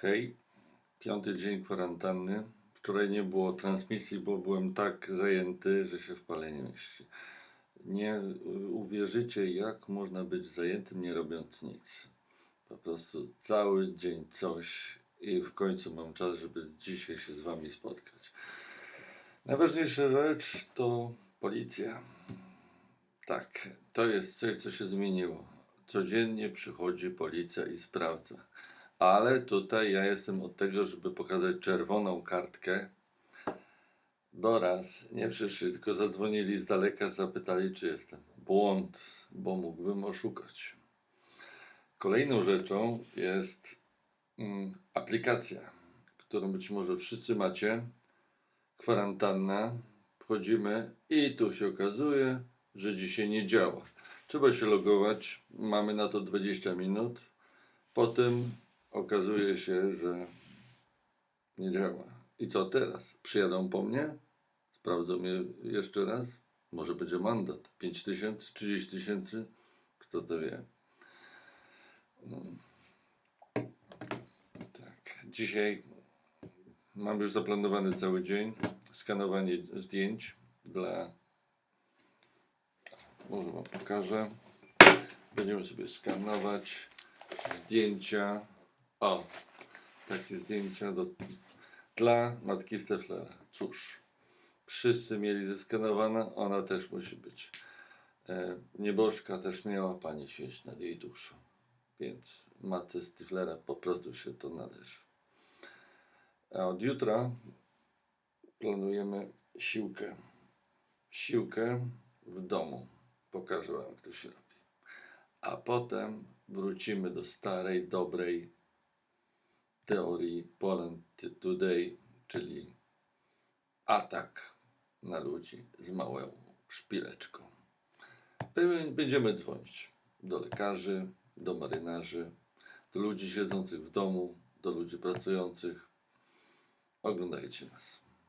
Hej, piąty dzień kwarantanny. Wczoraj nie było transmisji, bo byłem tak zajęty, że się w pale nie mieści. Nie uwierzycie, jak można być zajętym, nie robiąc nic. Po prostu cały dzień coś i w końcu mam czas, żeby dzisiaj się z wami spotkać. Najważniejsza rzecz to policja. Tak, to jest coś, co się zmieniło. Codziennie przychodzi policja i sprawdza. Ale tutaj ja jestem od tego, żeby pokazać czerwoną kartkę. Bo raz nie przyszli, tylko zadzwonili z daleka, zapytali, czy jestem. Błąd, bo mógłbym oszukać. Kolejną rzeczą jest mm, aplikacja, którą być może wszyscy macie. Kwarantanna. Wchodzimy i tu się okazuje, że dzisiaj nie działa. Trzeba się logować. Mamy na to 20 minut. Potem okazuje się, że nie działa. I co teraz? Przyjadą po mnie? Sprawdzą mnie jeszcze raz? Może będzie mandat? 5 tysięcy? 30 tysięcy? Kto to wie? No. Tak. Dzisiaj mam już zaplanowany cały dzień. Skanowanie zdjęć dla. Może Wam pokażę. Będziemy sobie skanować zdjęcia. O, takie zdjęcia do, dla matki Steflera. Cóż, wszyscy mieli zeskanowane, ona też musi być. E, nieboszka też miała Pani świeć nad jej duszą. Więc matce Stiflera po prostu się to należy. A od jutra planujemy siłkę. Siłkę w domu. Pokażę Wam, jak to się robi. A potem wrócimy do starej, dobrej teorii Poland Today, czyli atak na ludzi z małą szpileczką. Będziemy- dzwonić do lekarzy, do marynarzy, do ludzi siedzących w domu, do ludzi pracujących. Oglądajcie nas.